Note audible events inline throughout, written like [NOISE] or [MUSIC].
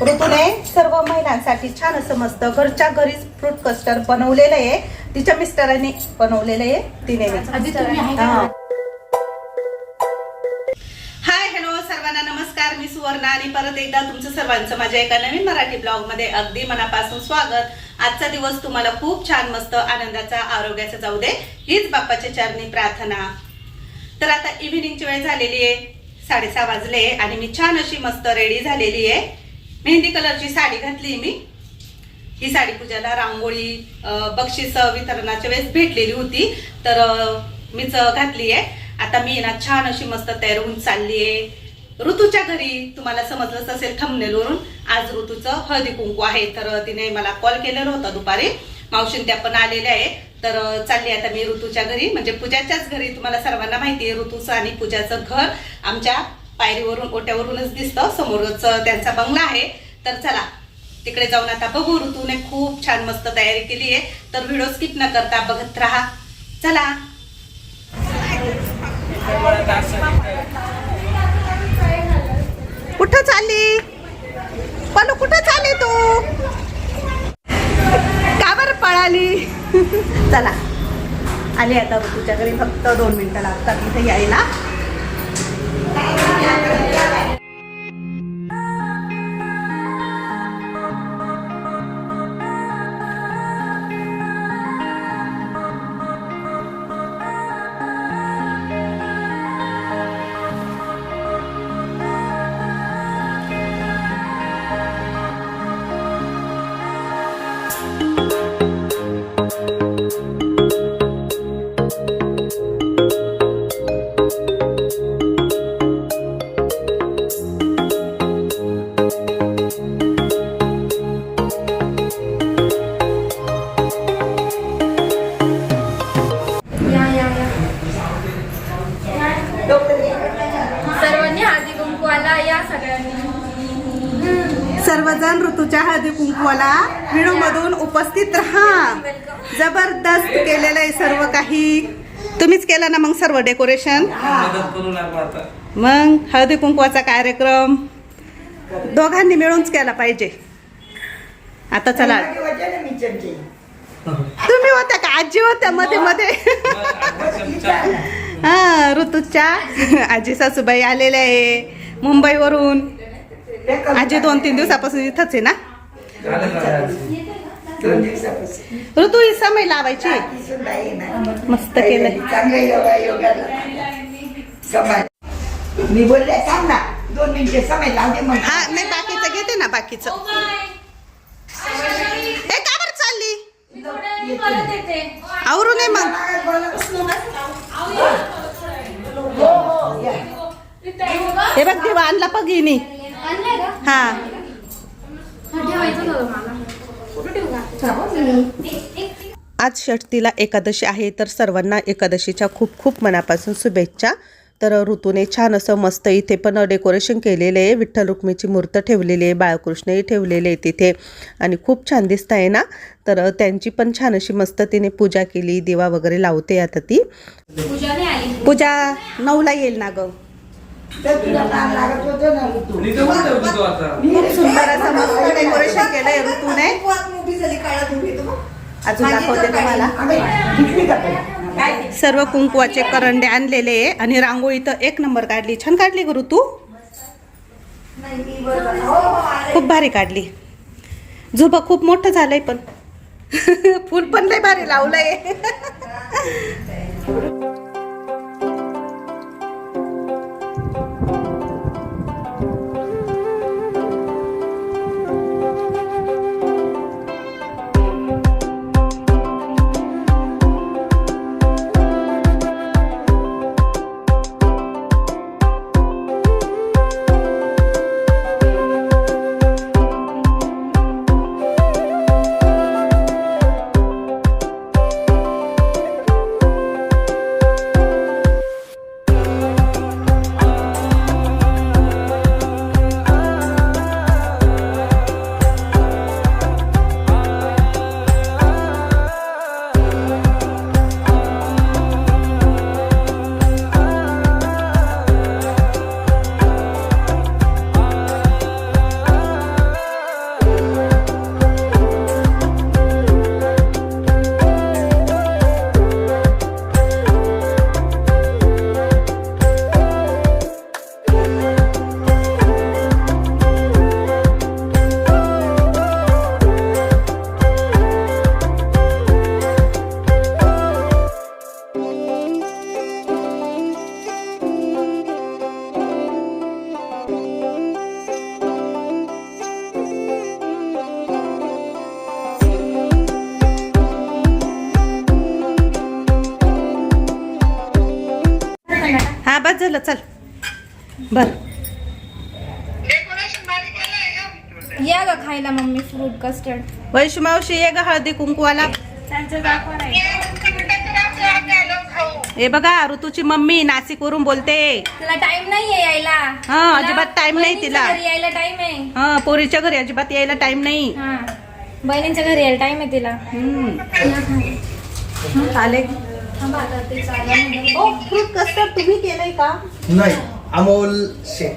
ऋतूने सर्व महिलांसाठी छान असं मस्त घरच्या घरीच फ्रूट कस्टर्ड बनवलेलं आहे. तिच्या मिस्टरांनी बनवलेलं आहे तिने हा. हाय हॅलो सर्वांना नमस्कार. मी सुवर्णा आणि परत एकदा तुमचं सर्वांचं माझ्या एका नवीन मराठी ब्लॉगमध्ये अगदी मनापासून स्वागत. आजचा दिवस तुम्हाला खूप छान मस्त आनंदाचा आरोग्याचा जाऊ दे हीच बाप्पाच्या चरणी प्रार्थना. तर आता इव्हिनिंगची वेळ झालेली आहे साडेसहा वाजले आणि मी छान अशी मस्त रेडी झालेली आहे. मेहंदी कलरची साडी घातली मी. ही साडी पूजाला रांगोळी बक्षीस वितरणाच्या वेळेस भेटलेली होती. तर मीच घातली आहे. आता मी ना छान अशी मस्त तयार होऊन चालली आहे. ऋतूच्या घरी तुम्हाला समजलंच असेल थंबनेलवरून आज ऋतूचं हळदी कुंकू आहे. तर तिने मला कॉल केलेला होता दुपारी. मावशीन त्या पण आलेल्या आहे तर चालली आता मी ऋतूच्या घरी. म्हणजे पूजाच्याच घरी. तुम्हाला सर्वांना माहिती आहे ऋतूचं आणि पूजाचं घर आमच्या पायरीवरून ओट्यावरूनच दिसतं. समोरच त्यांचा बंगला आहे. तर चला तिकडे जाऊन आता बघू. ऋतूने खूप छान मस्त तयारी केली आहे. तर व्हिडिओ स्किप न करता बघत राहा. चला. कुठं चालली? पण कुठं चालली तू? का बरं पळाली? चला. आली आता ऋतूच्या घरी. फक्त दोन मिनिटं लागतात इथे यायला. सर्व डेकोरेशन मदत करू लागलो आता. मग हळदी कुंकवाचा कार्यक्रम दोघांनी मिळूनच केला पाहिजे. आता चला. [LAUGHS] तुम्ही होत्या का? आजी होत्या मध्ये मध्ये. हा ऋतूच्या. आजी सासूबाई आलेल्या आहे. मुंबईवरून. आजी दोन तीन दिवसापासून इथंच आहे ना? दोन दिवसापासून. ऋतू ही समय लावायची. मस्त केलंय चांगलं योगा योगाला. मी बोलले थांब ना दोन मिनिटे समय लावते मग हा नाही बाकीचं घेते ना बाकीचं. हे का बरं चालली? आवरू नये मग. हे बघ. देवा आणला पगिनी. हा. आज षष्टीला एकादशी आहे तर सर्वांना एकादशीच्या खूप खूप मनापासून शुभेच्छा. तर ऋतूने छान असं मस्त इथे पण डेकोरेशन केलेलं आहे. विठ्ठल रुक्मीची मूर्त ठेवलेली आहे बाळकृष्णही ठेवलेले आहे तिथे. आणि खूप छान दिसत आहे ना? तर त्यांची पण छान अशी मस्त तिने पूजा केली दिवा वगैरे लावते आता ती. पूजाने आली. पूजा नऊला येईल ना ग? तर तुला नाम लागत होतं ना ऋतू. मी तर म्हणतो होतो तो आता. खूप सुंदर असं मस्त डेकोरेशन केलंय ऋतूने. अजून दाखवते तुम्हाला. आम्ही घेतली का पण? सर्व कुंकवाचे करंडे आणलेले आहे आणि रांगोळी तर एक नंबर काढली. छान काढली गुरु तू खूप भारी काढली. झोपा खूप मोठं झालंय पण. [LAUGHS] फुल पण लय भारी लावलंय. झालं चल. बर. या ग खायला मम्मी फ्रूट कस्टर्ड वैशू मावशी ये ग हळदी कुंकवाला. हे बघा ऋतूची मम्मी नाशिक वरून बोलते. तुला टाइम नाहीये यायला. हा, अजिबात time नाही बहिणीच्या तिला. घरी यायला टाइम आहे. हा पोरीच्या घरी अजिबात यायला टाइम नाही. हा. बहिणींच्या घरी यायला टाइम आहे तिला. आले. ते चाललं ओ फ्रूट कस्टर्ड तुम्ही केलंय का? नाही अमोल शेख.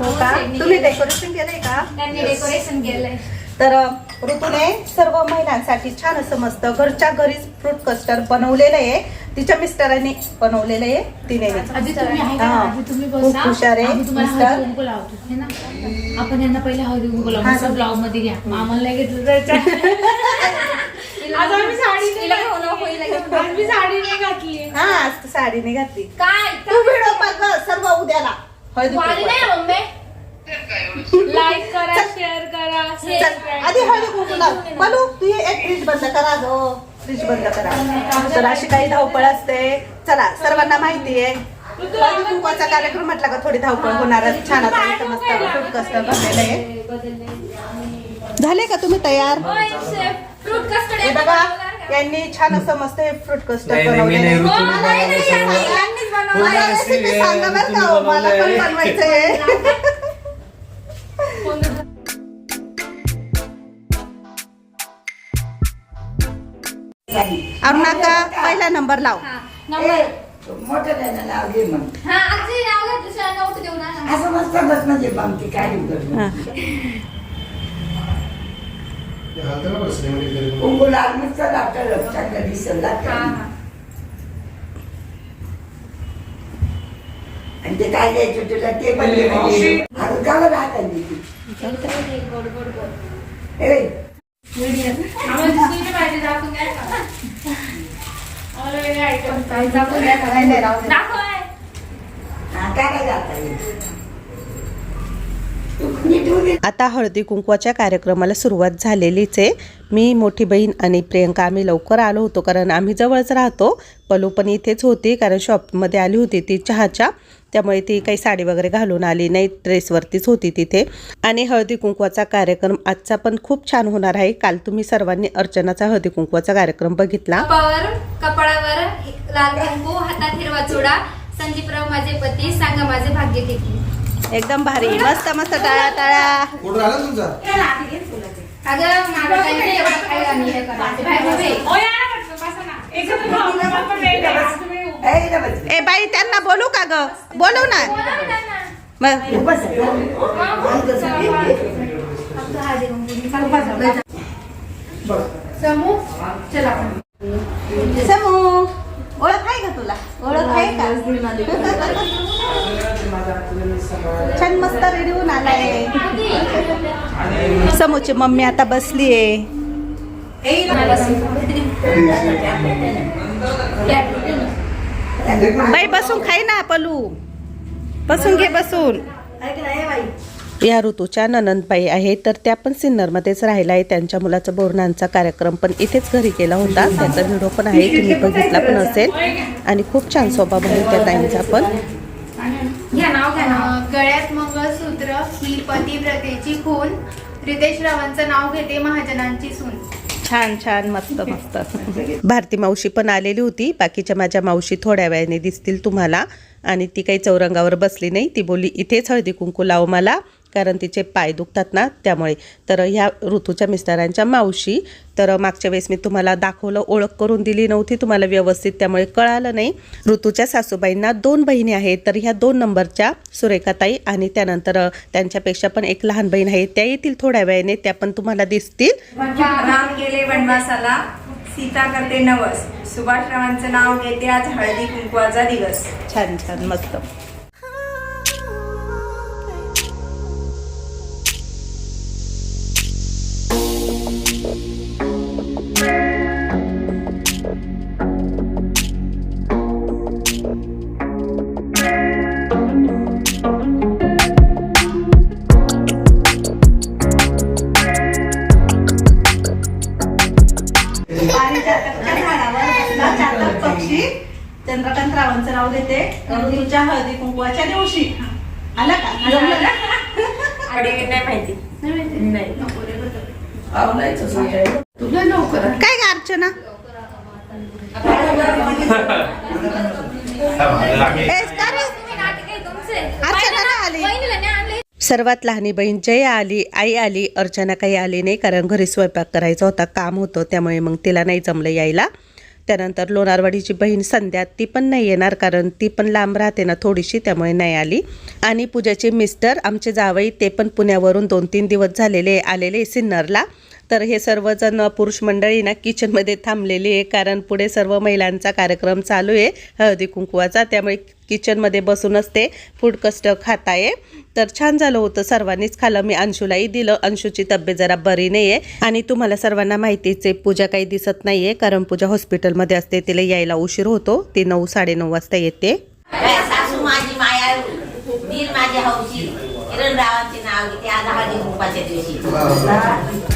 हो का? तुम्ही डेकोरेशन केलंय का? त्यांनी डेकोरेशन केलंय. तर ऋतूने सर्व महिलांसाठी छान असं मस्त घरच्या घरीच फ्रूट कस्टर्ड बनवलेलं आहे. तिच्या मिस्टरांनी बनवलेलं आहे. तिने. आधी तुम्ही आहे का. आधी तुम्ही खूप बसा. हुशार आहे, हे आपण यांना पहिले हळदी कुंकू लावतो. ब्लाऊजमध्ये घ्या. आम्हाला नाही घेतलं जायचं [LAUGHS] आज आम्ही साडी नाही घातली. आज मी साडी नाही घातली. हा आज तू साडी नाही घातली. काय? तू व्हिडिओ बघ सर्व उद्याला. हळदी मम्मी? लाईक करा शेअर करा चल, आधी हळदी कुंकू लाव. बोलू तू ये, एक फ्रीज बंद करा गो फ्रीज बंद करा. तर अशी काही धावपळ असते. चला सर्वांना माहिती आहे. हळदी कुंकवाचा कार्यक्रम म्हटला का थोडी धावपळ होणारच. छान आता इथं मस्त आहे झाले का तुम्ही तयार? फ्रूट कस्टर्ड हे बघा यांनी छान असं मस्त हे फ्रूट कस्टर्ड नाही, नाही, मी नाही, बनवलेलं आहे. ऋतूने नाही, नाही, बनवलं नाही, सर्व. यांनीच बनवलं. पूर्ण मला रेसिपी recipe सांगा बरं का हो, मला पण [LAUGHS] पहिला नंबर लाव नंबर मोठं त्यानं नाव घे मग हा आजी नाव घातलं शिवाय नव्हतं देऊ ना असं मस्त बस म्हणजे बामती काय. दिसत हा लागतं हा आणि ते काय द्यायचं तुला? ते पण अगं गावं राहतात ती. हा, काय काय जाता येईल. आता हळदी कुंकवाच्या कार्यक्रमाला सुरुवात झालेलीच आहे. मी मोठी बहीण आणि प्रियंका आम्ही लवकर आलो होतो कारण आम्ही जवळच राहतो. पलू पण इथेच होती कारण शॉपमध्ये आली होती ती चहाच्या. त्यामुळे ती काही साडी वगैरे घालून आली नाही ड्रेसवरतीच होती तिथे. आणि हळदी कुंकवाचा कार्यक्रम आजचा पण खूप छान होणार आहे. काल तुम्ही सर्वांनी अर्चनाचा हळदी कुंकवाचा कार्यक्रम बघितला. कपाळावर लाल कुंकू हातात हिरवा चुडा संदीपराव माझे पती सांगा माझे भाग्य किती? एकदम भारी. मस्त मस्त टाळ्या टाळ्या कुठं आला तुमचा? हे ए, बाई त्यांना बोलू का ग? बोलव ना. समू चला. समू. ओळख आहे का तुला? ओळख आहे का? छान मस्त रेडी होऊन आलाय. समूची मम्मी आता बसलीये बाई बसून खाई ना पलू. बसून घे बसून. या ऋतूच्या ननंदबाई आहे. तर त्या पण सिन्नरमध्येच राहिला आहे त्यांच्या मुलाचा बोरणांचा कार्यक्रम पण इथेच घरी केला होता. त्याचा व्हिडिओ पण आहे. तुम्ही बघितला पण असेल. आणि खूप छान स्वभाव आहे त्या ताईंचा पण. गळ्यात मंगळसूत्र ही पतिव्रतेची खून. रितेश रावांचं नाव घेते महाजनांची सून. छान छान. मस्त मस्त. भारती मावशी पण आलेली होती. बाकीच्या माझ्या मावशी थोड्या वेळाने दिसतील तुम्हाला. आणि ती काही चौरंगावर बसली नाही. ती बोलली इथेच हळदी कुंकू लाव मला. कारण तिचे पाय दुखतात ना त्यामुळे. तर ह्या ऋतूच्या मिस्टरांच्या मावशी तर मागच्या वेळेस मी तुम्हाला दाखवलं ओळख करून दिली नव्हती तुम्हाला व्यवस्थित त्यामुळे कळालं नाही. ऋतूच्या सासूबाईंना दोन बहिणी आहेत तर ह्या दोन नंबरच्या सुरेखाताई आणि त्यानंतर त्यांच्यापेक्षा पण एक लहान बहीण आहे. त्या येतील थोड्या वेळाने त्या पण तुम्हाला दिसतील. राम गेले वनवासाला. सीता करते नवस. सुभाषरावांचं नाव घेते आज हळदी कुंकवाचा दिवस. छान छान मस्त. सर्वात लहानी बहीण जय आली आई आली अर्चना काही आली नाही कारण घरी स्वयंपाक करायचा होता काम होतं त्यामुळे मग तिला नाही जमलं यायला. त्यानंतर लोणारवाडीची बहीण संध्या ती पण नाही येणार कारण ती पण लांब राहते ना थोडीशी त्यामुळे नाही आली. आणि पूजाचे मिस्टर आमचे जावई ते पण पुण्यावरून दोन तीन दिवस झालेले आलेले सिन्नरला. तर हे सर्वजण पुरुष मंडळी ना किचनमध्ये थांबलेली आहे. कारण पुढे सर्व महिलांचा कार्यक्रम चालू आहे. हळदी कुंकवाचा. त्यामुळे किचनमध्ये बसूनच ते फूड कस्ट खात आहे तर छान झालं होतं सर्वांनीच खाल्लं. मी अंशूलाही दिलं. अंशूची तब्येत जरा बरी नाही आहे आणि तुम्हाला सर्वांना माहितीच आहे पूजा काही दिसत नाही आहे कारण पूजा हॉस्पिटलमध्ये असते. तिला यायला उशीर होतो. ती नऊ साडेनऊ वाजता येते. माझी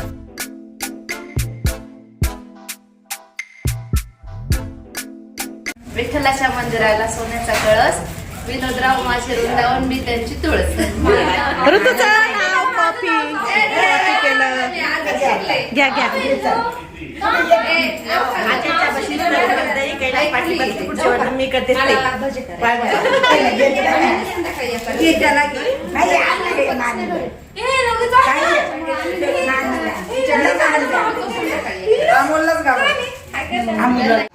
विठ्ठलाच्या मंदिराला सोन्याचा कळस विनोदराव माझे वृंदावन मी त्यांची तुळस. ऋतूचं नाव कॉफी कॉफी केलं. घ्या मी करते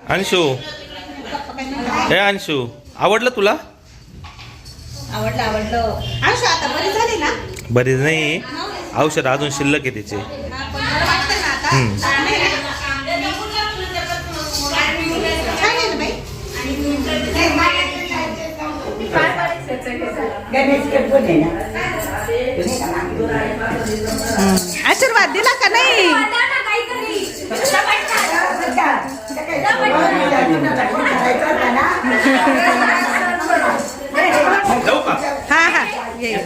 अंशू हे अंशू आवडलं तुला? आवडलं आवडलं. अंशू आता बरी झाली ना? बरी नाही. औषध अजून शिल्लक आहे नानी? आशीर्वाद दिला का नाही? हा हा ये, ये.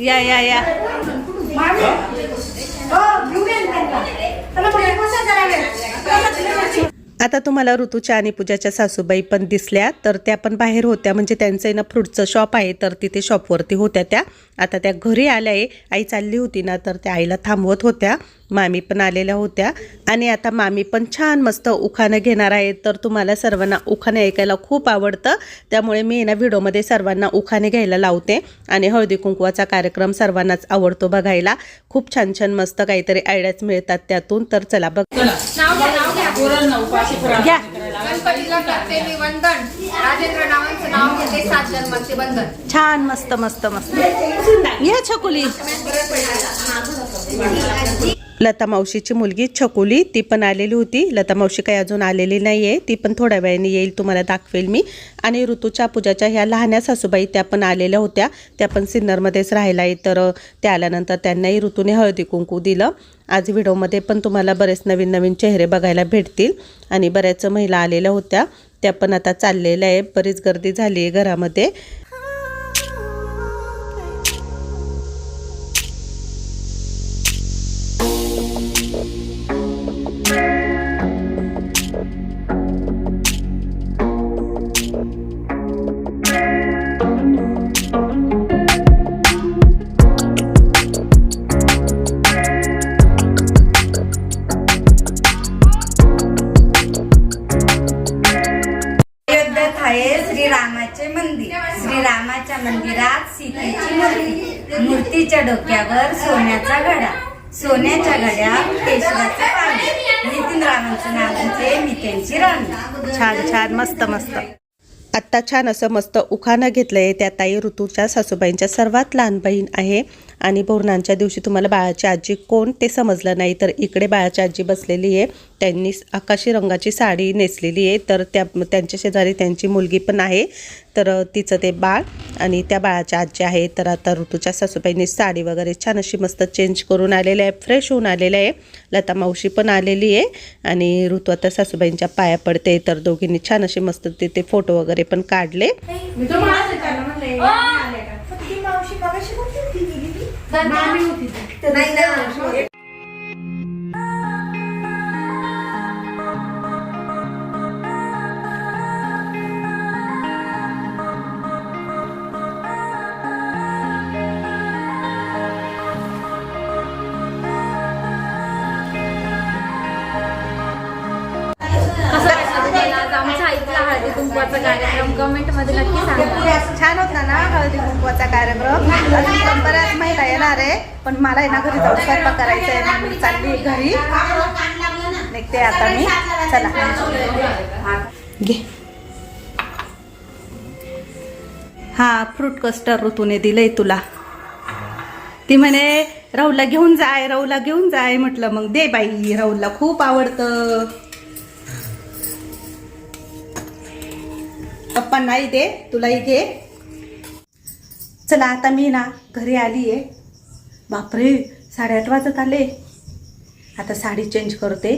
या या या आता तुम्हाला ऋतूच्या आणि पूजाच्या सासूबाई पण दिसल्या तर त्या पण बाहेर होत्या. म्हणजे त्यांचं ना फ्रूटचं शॉप आहे तर तिथे शॉपवरती होत्या त्या. आता त्या घरी आल्या आहे. आई चालली होती ना तर त्या आईला थांबवत होत्या. मामी पण आलेल्या होत्या. आणि आता मामी पण छान मस्त उखाणं घेणार आहे तर तुम्हाला सर्वांना उखाणे ऐकायला खूप आवडतं. त्यामुळे मी ना व्हिडिओमध्ये सर्वांना उखाणे घ्यायला लावते. आणि हळदी कुंकवाचा कार्यक्रम सर्वांनाच आवडतो बघायला. खूप छान छान मस्त काहीतरी आयडियाज मिळतात त्यातून. तर चला बघ. घ्या. छान मस्त मस्त मस्त. या छकुली. लता मावशीची मुलगी छकुली ती पण आलेली होती. लता मावशी काही अजून आलेली नाही आहे ती पण थोड्या वेळाने येईल तुम्हाला दाखवेल मी. आणि ऋतूच्या पूजाच्या ह्या लहान्या सासूबाई त्या पण आलेल्या होत्या. त्या पण सिन्नरमध्येच राहिला आहे तर त्या आल्यानंतर त्यांनाही ऋतूने हळदी कुंकू दिलं. आज व्हिडिओमध्ये पण तुम्हाला बरेच नवीन नवीन चेहरे बघायला भेटतील. आणि बऱ्याच महिला आलेल्या होत्या. त्या पण आता चाललेल्या आहे बरीच गर्दी झाली आहे घरामध्ये. छान असं मस्त उखाणं घेतलं आहे त्या ताई ऋतूच्या सासूबाईंच्या सर्वात लहान बहीण आहे. आणि पौर्णांच्या दिवशी तुम्हाला बाळाची आजी कोण ते समजलं नाही तर इकडे बाळाची आजी बसलेली आहे. त्यांनी आकाशी रंगाची साडी नेसलेली आहे. तर त्या त्यांच्या शेजारी त्यांची मुलगी पण आहे. तर तिचं ते बाळ आणि त्या बाळाच्या आजी आहे. तर आता ऋतूच्या सासूबाईंनी साडी वगैरे छान अशी मस्त चेंज करून आलेले आहे. फ्रेश होऊन आलेले आहे. लता मावशी पण आलेली आहे. आणि ऋतू आता सासूबाईंच्या पाया पडते. तर दोघींनी छान असे मस्त तिथे फोटो वगैरे पण काढले. मी कुंकवाचा कार्यक्रम कमेंटमध्ये नक्की सांगा. छान होता ना हळदी कुंकवाचा कार्यक्रम. अजून बऱ्याच महिला येणार आहे पण मला आहे ना घरी जाऊन स्वयंपाक करायचा आहे म्हणून मी चालली घरी. निघते आता मी. चला. घे. हा फ्रूट कस्टर ऋतूने दिलंय तुला. ती म्हणे राहुलला घेऊन जाय राहुलला घेऊन जाय. म्हटलं मग दे बाई राहुलला खूप आवडतं. पप्पांनाही दे तुलाही घे. चला आता मी ना घरी आली आहे बापरे साडेआठ वाजत आले. आता साडी चेंज करते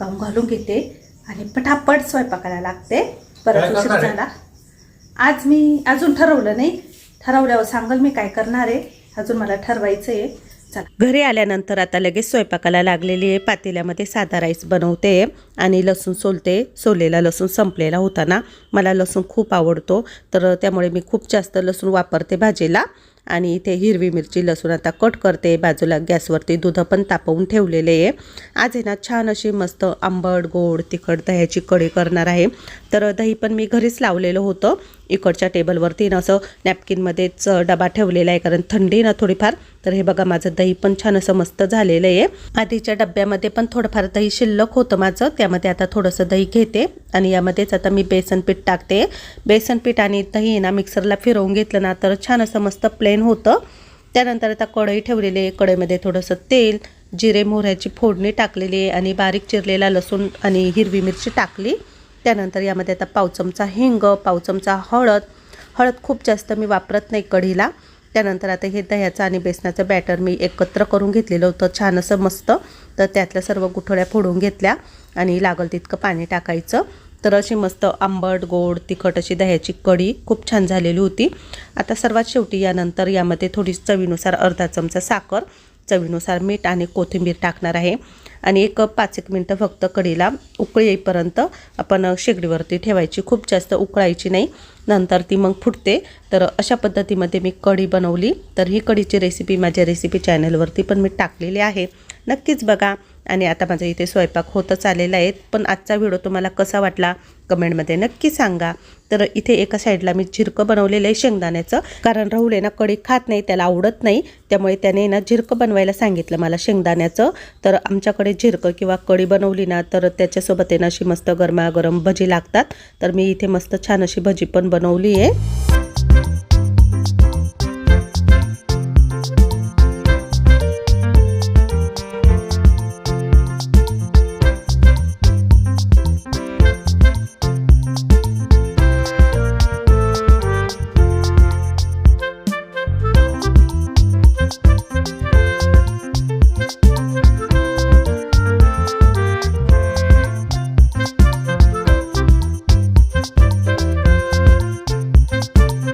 गाऊन घालून घेते आणि पटापट स्वयंपाकाला लागते. परत उशीर झाला. आज मी अजून ठरवलं नाही. ठरवल्यावर सांगल मी काय करणार आहे. अजून मला ठरवायचं आहे चला घरी आल्यानंतर आता लगेच स्वयंपाकाला लागलेली आहे पातेल्यामध्ये साधा राईस बनवते आणि लसूण सोलते. सोलेला लसूण संपलेला होता ना मला लसूण खूप आवडतो. तर त्यामुळे मी खूप जास्त लसूण वापरते भाजीला. आणि इथे हिरवी मिरची लसूण आता कट करते. बाजूला गॅसवरती दूध पण तापवून ठेवलेले आहे. आज आहे ना छान अशी मस्त आंबट गोड तिखट दह्याची कढी करणार आहे. तर दही पण मी घरीच लावलेलं होतं. इकडच्या टेबलवरती ना असं नॅपकिनमध्येच डबा ठेवलेला आहे. कारण थंडी ना थोडीफार. तर हे बघा माझं दही पण छान असं मस्त झालेलं आहे. आधीच्या डब्यामध्ये पण थोडंफार दही शिल्लक होतं माझं. त्यामध्ये आता थोडंसं दही घेते. आणि यामध्येच आता मी बेसन पीठ टाकते. बेसन पीठ आणि दही ना मिक्सरला फिरवून घेतलं ना तर छान असं मस्त प्लेन होतं. त्यानंतर आता कढई ठेवलेली आहे. कढईमध्ये थोडंसं तेल जिरे मोहऱ्याची फोडणी टाकलेली आहे. आणि बारीक चिरलेला लसूण आणि हिरवी मिरची टाकली. त्यानंतर यामध्ये आता पाव चमचा हिंग पाव चमचा हळद. हळद खूप जास्त मी वापरत नाही कढीला. त्यानंतर आता हे दह्याचं आणि बेसनाचं बॅटर मी एकत्र करून घेतलेलं होतं. छान असं मस्त. तर त्यातल्या सर्व गुठळ्या फोडून घेतल्या आणि लागल तितकं पाणी टाकायचं. तर अशी मस्त आंबट गोड तिखट अशी दह्याची कढी खूप छान झालेली होती. आता सर्वात शेवटी यानंतर यामध्ये थोडी चवीनुसार अर्धा चमचा साखर चवीनुसार मीठ आणि कोथिंबीर टाकणार आहे. आणि एक पाच एक मिनटं फक्त कढीला उकळी येईपर्यंत आपण शेगडीवरती ठेवायची. खूप जास्त उकळायची नाही. नंतर ती मग फुटते. तर अशा पद्धतीमध्ये मी कढी बनवली. तर ही कढीची रेसिपी माझ्या रेसिपी चॅनलवरती पण मी टाकलेली आहे. नक्कीच बघा. आणि आता माझा इथे स्वयंपाक होतच आलेला आहे पण आजचा व्हिडिओ तुम्हाला कसा वाटला कमेंटमध्ये नक्की सांगा. तर इथे एका साईडला मी झिरकं बनवलेलं आहे शेंगदाण्याचं. कारण राहुल आहे ना कढी खात नाही त्याला आवडत नाही. त्यामुळे त्याने ना झिरकं बनवायला सांगितलं मला शेंगदाण्याचं. तर आमच्याकडे झिरकं किंवा कढी बनवली ना तर त्याच्यासोबत आहे ना अशी मस्त गरमागरम भजी लागतात. तर मी इथे मस्त छान अशी भजी पण बनवली आहे.